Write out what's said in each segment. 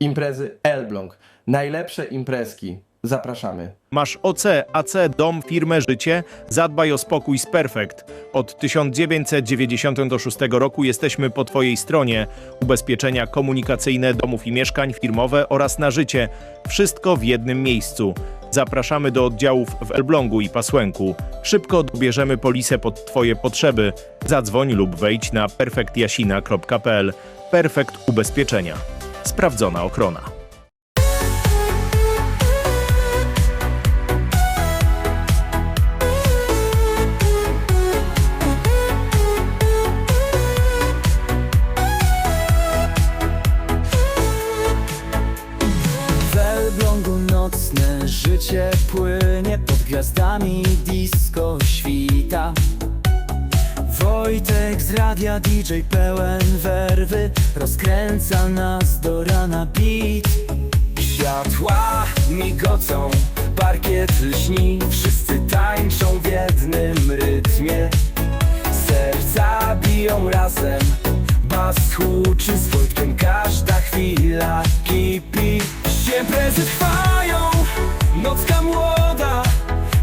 Imprezy Elbląg. Najlepsze imprezki. Zapraszamy. Masz OC, AC, dom, firmę, życie? Zadbaj o spokój z Perfekt. Od 1996 roku jesteśmy po Twojej stronie. Ubezpieczenia komunikacyjne domów i mieszkań, firmowe oraz na życie. Wszystko w jednym miejscu. Zapraszamy do oddziałów w Elblągu i Pasłęku. Szybko dobierzemy polisę pod Twoje potrzeby. Zadzwoń lub wejdź na perfektjasina.pl. Perfekt Ubezpieczenia. Sprawdzona ochrona. Nocne życie płynie Pod gwiazdami disco świta Wojtek z radia DJ pełen werwy. Rozkręca nas do rana beat. Światła migocą, parkiet lśni. Wszyscy tańczą w jednym rytmie. Serca biją razem Bas huczy z Wojtkiem. Każda chwila kipi. Imprezy trwają, nocka młoda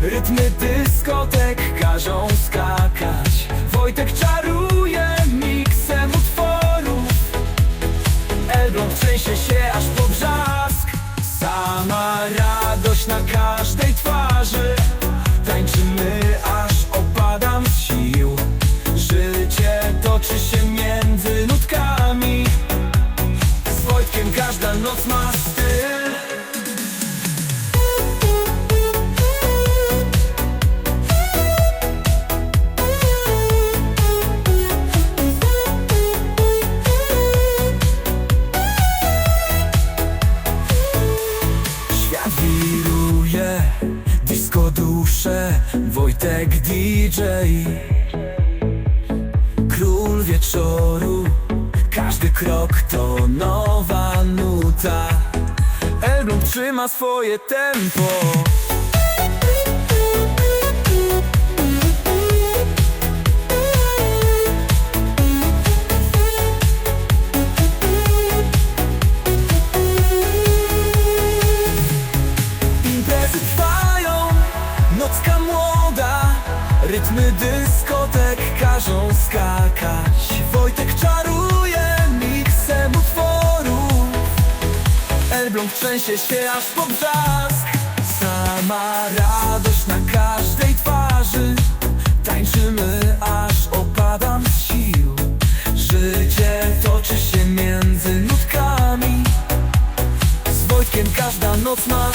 Rytmy dyskotek Elbląg trzęsie się aż po brzask. Sama radość na każdej twarzy Wojtek DJ Król wieczoru, każdy krok to nowa nuta. Elbląg trzyma swoje tempo Rytmy dyskotek każą skakać. Wojtek czaruje miksem utworów. Elbląg trzęsie się aż po brzask. Sama radość na każdej twarzy. Tańczymy aż opadam z sił. Życie toczy się między nutkami. Z Wojtkiem każda noc ma